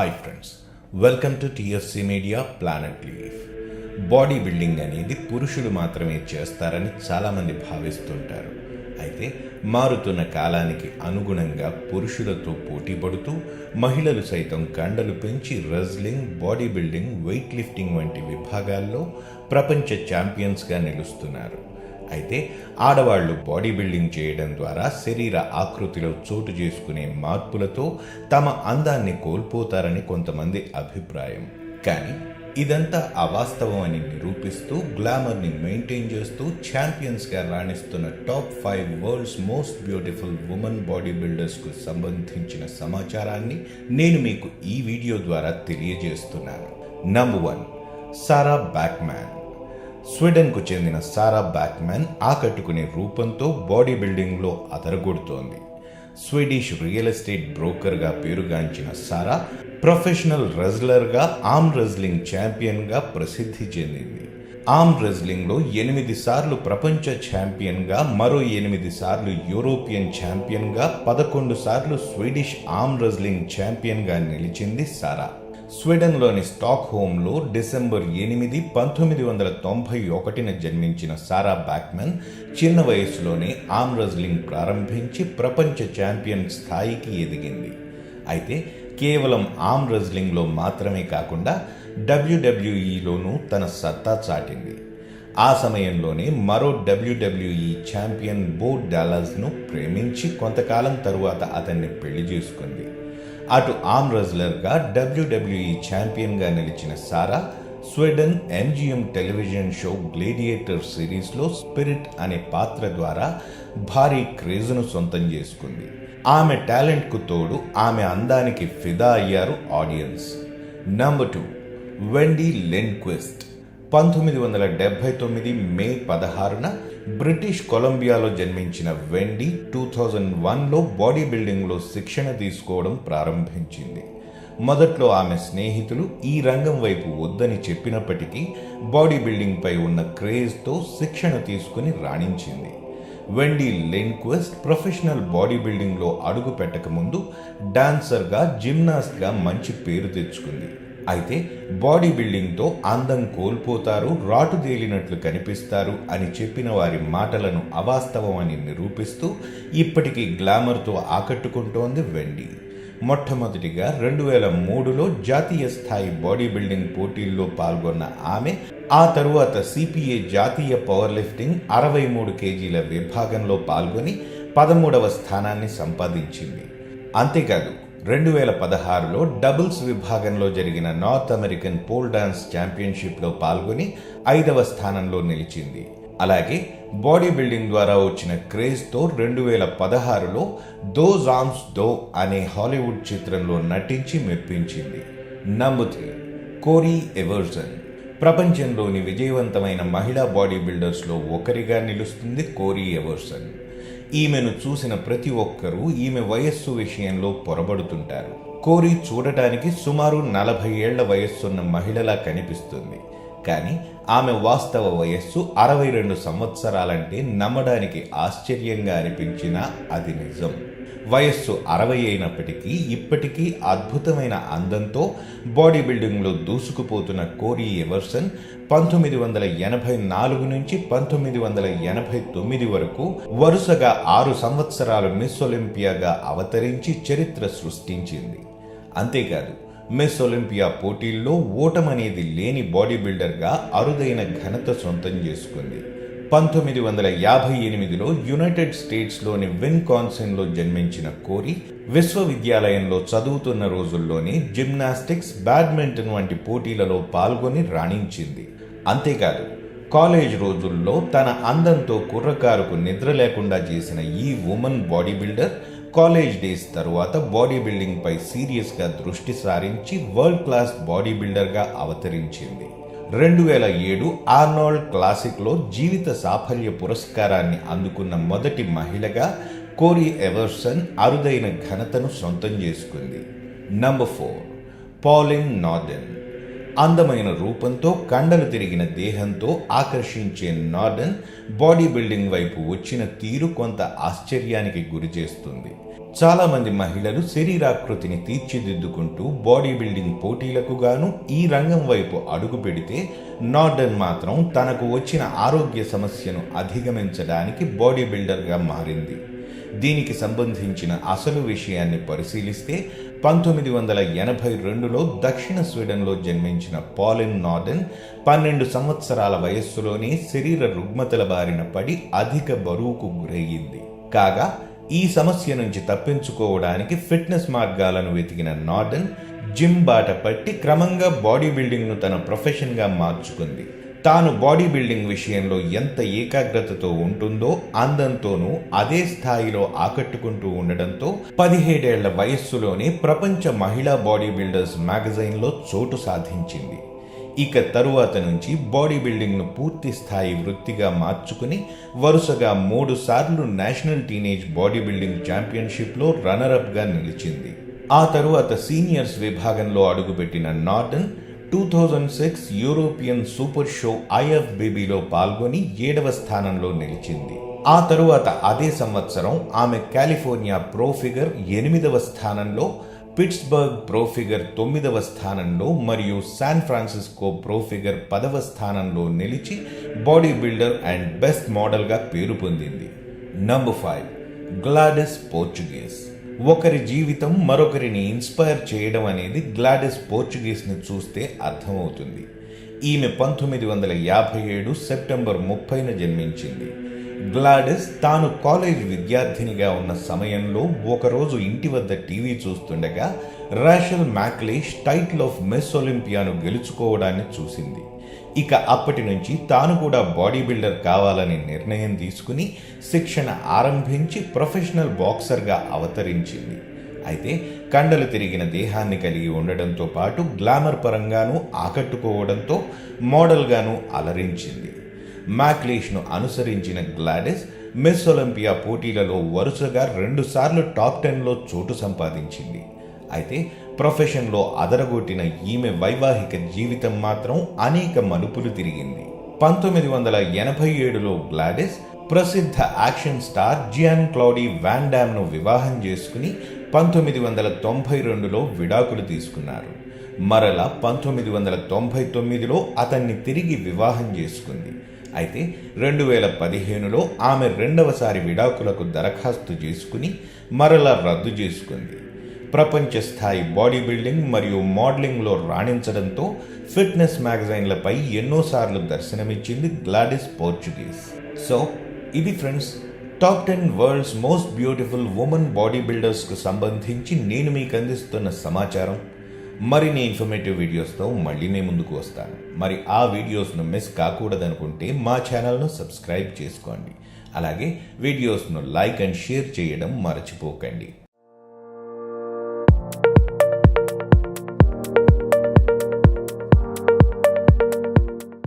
Hi friends welcome to TFC media planet leaf body building అనేది పురుషులు మాత్రమే చేస్తారని చాలామంది భావిస్తుంటారు. అయితే మారుతున్న కాలానికి అనుగుణంగా పురుషులతో పోటీ పడుతూ మహిళలు సైతం కండలు పెంచి wrestling body building weight lifting వంటి విభాగాల్లో ప్రపంచ ఛాంపియన్స్గా నిలుస్తున్నారు. అయితే ఆడవాళ్ళు బాడీ బిల్డింగ్ చేయడం ద్వారా శరీర ఆకృతిలో చోటు చేసుకునే మార్పులతో తమ అందాన్ని కోల్పోతారని కొంతమంది అభిప్రాయం. కానీ ఇదంతా అవాస్తవం అని నిరూపిస్తూ గ్లామర్ని మెయింటైన్ చేస్తూ ఛాంపియన్స్గా రాణిస్తున్న top five world's most beautiful women body బిల్డర్స్కు సంబంధించిన సమాచారాన్ని నేను మీకు ఈ వీడియో ద్వారా తెలియజేస్తున్నాను. నంబర్ వన్ సారా బ్యాక్మ్యాన్ స్వీడన్కు చెందిన సారా బ్యాక్మ్యాన్ ఆకట్టుకునే రూపంతో బాడీ బిల్డింగ్లో అదరగొడుతోంది. స్వీడిష్ రియల్ ఎస్టేట్ బ్రోకర్గా పేరుగాంచిన సారా ప్రొఫెషనల్ రెజ్లర్గా ఆర్మ్ రెజ్లింగ్ ఛాంపియన్గా ప్రసిద్ధి చెందింది. ఆర్మ్ రెజ్లింగ్లో ఎనిమిది సార్లు ప్రపంచ ఛాంపియన్గా మరో ఎనిమిది సార్లు యూరోపియన్ ఛాంపియన్గా పదకొండు సార్లు స్వీడిష్ ఆర్మ్ రెజ్లింగ్ ఛాంపియన్గా నిలిచింది సారా. స్వీడన్లోని స్టాక్ హోమ్లో డిసెంబర్ ఎనిమిది పంతొమ్మిది వందల తొంభై ఒకటిన జన్మించిన సారా బ్యాక్మెన్ చిన్న వయసులోనే ఆమ్ రెజ్లింగ్ ప్రారంభించి ప్రపంచ ఛాంపియన్ స్థాయికి ఎదిగింది. అయితే కేవలం ఆమ్ రెజ్లింగ్లో మాత్రమే కాకుండా డబ్ల్యూడబ్ల్యూఈలోనూ తన సత్తా చాటింది. ఆ సమయంలోనే మరో డబ్ల్యూడబ్ల్యూఈ ఛాంపియన్ బో డాలస్ను ప్రేమించి కొంతకాలం తరువాత అతన్ని పెళ్ళి చేసుకుంది. అటు ఆమ్ రెజ్లర్గా డబ్ల్యూడబ్ల్యూఈ ఛాంపియన్గా నిలిచిన Sara Sweden MGM television show gladiator సిరీస్లో స్పిరిట్ అనే పాత్ర ద్వారా భారీ క్రేజ్ను సొంతం చేసుకుంది. ఆమె టాలెంట్కు తోడు ఆమె అందానికి ఫిదా అయ్యారు audience. Number two Wendy Lenquist. పంతొమ్మిది వందల డెబ్భై తొమ్మిది మే పదహారున బ్రిటిష్ కొలంబియాలో జన్మించిన వెండి టూ థౌజండ్ వన్లో బాడీ బిల్డింగ్లో శిక్షణ తీసుకోవడం ప్రారంభించింది. మొదట్లో ఆమె స్నేహితులు ఈ రంగం వైపు వద్దని చెప్పినప్పటికీ బాడీ బిల్డింగ్పై ఉన్న క్రేజ్తో శిక్షణ తీసుకుని రాణించింది. వెండి లెన్క్వెస్ట్ ప్రొఫెషనల్ బాడీ బిల్డింగ్లో అడుగు పెట్టకముందు డాన్సర్గా జిమ్నాస్ట్గా మంచి పేరు తెచ్చుకుంది. అయితే బాడీ బిల్డింగ్తో అందం కోల్పోతారు రాటు తేలినట్లు కనిపిస్తారు అని చెప్పిన వారి మాటలను అవాస్తవం అని నిరూపిస్తూ ఇప్పటికీ గ్లామర్తో ఆకట్టుకుంటోంది వెండి. మొట్టమొదటిగా రెండు వేల మూడులో జాతీయ స్థాయి బాడీ బిల్డింగ్ పోటీల్లో పాల్గొన్న ఆమె ఆ తరువాత సిపిఏ జాతీయ పవర్ లిఫ్టింగ్ అరవై మూడు కేజీల విభాగంలో పాల్గొని పదమూడవ స్థానాన్ని సంపాదించింది. అంతేకాదు రెండు వేల పదహారులో డబుల్స్ విభాగంలో జరిగిన నార్త్ అమెరికన్ పోల్ డాన్స్ ఛాంపియన్షిప్లో పాల్గొని ఐదవ స్థానంలో నిలిచింది. అలాగే బాడీ బిల్డింగ్ ద్వారా వచ్చిన క్రేజ్తో రెండు వేల పదహారులో దో జామ్స్ దో అనే హాలీవుడ్ చిత్రంలో నటించి మెప్పించింది. Number three Corey Everson. ప్రపంచంలోని విజయవంతమైన మహిళా బాడీ బిల్డర్స్లో ఒకరిగా నిలుస్తుంది కోరీ ఎవర్సన్. ఈమెను చూసిన ప్రతి ఒక్కరూ ఈమె వయస్సు విషయంలో పొరబడుతుంటారు. కోరి చూడటానికి సుమారు నలభై ఏళ్ళ వయస్సున్న మహిళలా కనిపిస్తుంది. కానీ ఆమె వాస్తవ వయస్సు అరవై రెండు సంవత్సరాలంటే నమ్మడానికి ఆశ్చర్యంగా అనిపించినా అది నిజం. వయస్సు అరవై అయినప్పటికీ ఇప్పటికీ అద్భుతమైన అందంతో బాడీ బిల్డింగ్లో దూసుకుపోతున్న కోరీ ఎవర్సన్ పంతొమ్మిది వందల ఎనభై నాలుగు నుంచి పంతొమ్మిది వందల ఎనభై తొమ్మిది వరకు వరుసగా ఆరు సంవత్సరాలు మిస్ ఒలింపియాగా అవతరించి చరిత్ర సృష్టించింది. అంతేకాదు మిస్ ఒలింపియా పోటీల్లో ఓటమనేది లేని బాడీ బిల్డర్గా అరుదైన ఘనత సొంతం చేసుకుంది. పంతొమ్మిది వందల యాభై ఎనిమిదిలో యునైటెడ్ స్టేట్స్లోని విన్ కాన్సెన్లో జన్మించిన కోరి విశ్వవిద్యాలయంలో చదువుతున్న రోజుల్లోనే జిమ్నాస్టిక్స్ బ్యాడ్మింటన్ వంటి పోటీలలో పాల్గొని రాణించింది. అంతేకాదు కాలేజ్ రోజుల్లో తన అందంతో కుర్రకారుకు నిద్ర లేకుండా చేసిన ఈ women body builder college days తరువాత బాడీ బిల్డింగ్పై సీరియస్గా దృష్టి సారించి వరల్డ్ క్లాస్ బాడీ బిల్డర్గా అవతరించింది. రెండు వేల ఏడు ఆర్నాల్డ్ క్లాసిక్లో జీవిత సాఫల్య పురస్కారాన్ని అందుకున్న మొదటి మహిళగా కోరీ ఎవర్సన్ అరుదైన ఘనతను సొంతం చేసుకుంది. నంబర్ ఫోర్ పాలిన్ నార్దెన్ అందమైన రూపంతో కండలు తిరిగిన దేహంతో ఆకర్షించే నార్డన్ బాడీ బిల్డింగ్ వైపు వచ్చిన తీరు కొంత ఆశ్చర్యానికి గురి చేస్తుంది. చాలామంది మహిళలు శరీరాకృతిని తీర్చిదిద్దుకుంటూ బాడీ బిల్డింగ్ పోటీలకు గాను ఈ రంగం వైపు అడుగు పెడితే నార్డన్ మాత్రం తనకు వచ్చిన ఆరోగ్య సమస్యను అధిగమించడానికి బాడీ బిల్డర్గా మారింది. దీనికి సంబంధించిన అసలు విషయాన్ని పరిశీలిస్తే పంతొమ్మిది వందల ఎనభై రెండులో దక్షిణ స్వీడన్లో జన్మించిన పాలిన్ నార్డెన్ పన్నెండు సంవత్సరాల వయస్సులోనే శరీర రుగ్మతల బారిన పడి అధిక బరువుకు గురయ్యింది. కాగా ఈ సమస్య నుంచి తప్పించుకోవడానికి ఫిట్నెస్ మార్గాలను వెతికిన నార్డెన్ జిమ్ బాట పట్టి క్రమంగా బాడీ బిల్డింగ్ను తన ప్రొఫెషన్గా మార్చుకుంది. తాను బాడీ బిల్డింగ్ విషయంలో ఎంత ఏకాగ్రతతో ఉంటుందో అందంతోనూ అదే స్థాయిలో ఆకట్టుకుంటూ ఉండడంతో పదిహేడేళ్ళ వయస్సులోనే ప్రపంచ మహిళా బాడీ బిల్డర్స్ మ్యాగజైన్లో చోటు సాధించింది. ఇక తరువాత నుంచి బాడీ బిల్డింగ్ను పూర్తి స్థాయి వృత్తిగా మార్చుకుని వరుసగా మూడు సార్లు నేషనల్ టీనేజ్ బాడీ బిల్డింగ్ ఛాంపియన్షిప్లో రన్నరప్గా నిలిచింది. ఆ తరువాత సీనియర్స్ విభాగంలో అడుగుపెట్టిన నార్డన్ two thousand six European super show ఐఎఫ్బిబిలో పాల్గొని ఏడవ స్థానంలో నిలిచింది. ఆ తరువాత అదే సంవత్సరం ఆమె కాలిఫోర్నియా ప్రో ఫిగర్ ఎనిమిదవ స్థానంలో పిట్స్బర్గ్ ప్రో ఫిగర్ తొమ్మిదవ స్థానంలో మరియు శాన్ ఫ్రాన్సిస్కో ప్రో ఫిగర్ పదవ స్థానంలో నిలిచి బాడీ బిల్డర్ అండ్ బెస్ట్ మోడల్గా పేరు పొందింది. Number five Gladys Portugues. ఒకరి జీవితం మరొకరిని ఇన్స్పైర్ చేయడం అనేది గ్లాడెస్ పోర్చుగీస్ని చూస్తే అర్థమవుతుంది. ఈమె పంతొమ్మిది వందల యాభై ఏడు సెప్టెంబర్ ముప్పైన జన్మించింది. గ్లాడెస్ తాను కాలేజ్ విద్యార్థినిగా ఉన్న సమయంలో ఒకరోజు ఇంటి వద్ద టీవీ చూస్తుండగా Rachel McLish title of Miss ఒలింపియాను గెలుచుకోవడాన్ని చూసింది. ఇక అప్పటి నుంచి తాను కూడా బాడీ బిల్డర్ కావాలని నిర్ణయం తీసుకుని శిక్షణ ఆరంభించి ప్రొఫెషనల్ బాక్సర్గా అవతరించింది. అయితే కండలు తిరిగిన దేహాన్ని కలిగి ఉండడంతో పాటు గ్లామర్ పరంగానూ ఆకట్టుకోవడంతో మోడల్గాను అలరించింది. మ్యాక్లీష్ను అనుసరించిన గ్లాడెస్ మిస్ ఒలింపియా పోటీలలో వరుసగా రెండుసార్లు టాప్ టెన్లో చోటు సంపాదించింది. అయితే ప్రొఫెషన్లో అదరగొట్టిన ఈమె వైవాహిక జీవితం మాత్రం అనేక మలుపులు తిరిగింది. పంతొమ్మిది వందల ఎనభై ఏడులో గ్లాడెస్ ప్రసిద్ధ action star Jean Claude Van డ్యామ్ను వివాహం చేసుకుని పంతొమ్మిది వందల తొంభై రెండులో విడాకులు తీసుకున్నారు. మరలా పంతొమ్మిది వందల తొంభై తొమ్మిదిలో అతన్ని తిరిగి వివాహం చేసుకుంది. అయితే రెండు వేల పదిహేనులో ఆమె రెండవసారి విడాకులకు దరఖాస్తు చేసుకుని మరలా రద్దు చేసుకుంది. ప్రపంచ స్థాయి బాడీ బిల్డింగ్ మరియు మోడలింగ్లో రాణించడంతో ఫిట్నెస్ మ్యాగజైన్లపై ఎన్నోసార్లు దర్శనమిచ్చింది గ్లాడిస్ పోర్చుగీస్. సో ఇది friends top ten world's most beautiful women body బిల్డర్స్కు సంబంధించి నేను మీకు అందిస్తున్న సమాచారం. మరిన్ని ఇన్ఫర్మేటివ్ వీడియోస్తో మళ్ళీ నేను ముందుకు వస్తాను. మరి ఆ వీడియోస్ను మిస్ కాకూడదనుకుంటే మా ఛానల్ను సబ్స్క్రైబ్ చేసుకోండి. అలాగే వీడియోస్ను లైక్ అండ్ షేర్ చేయడం మర్చిపోకండి.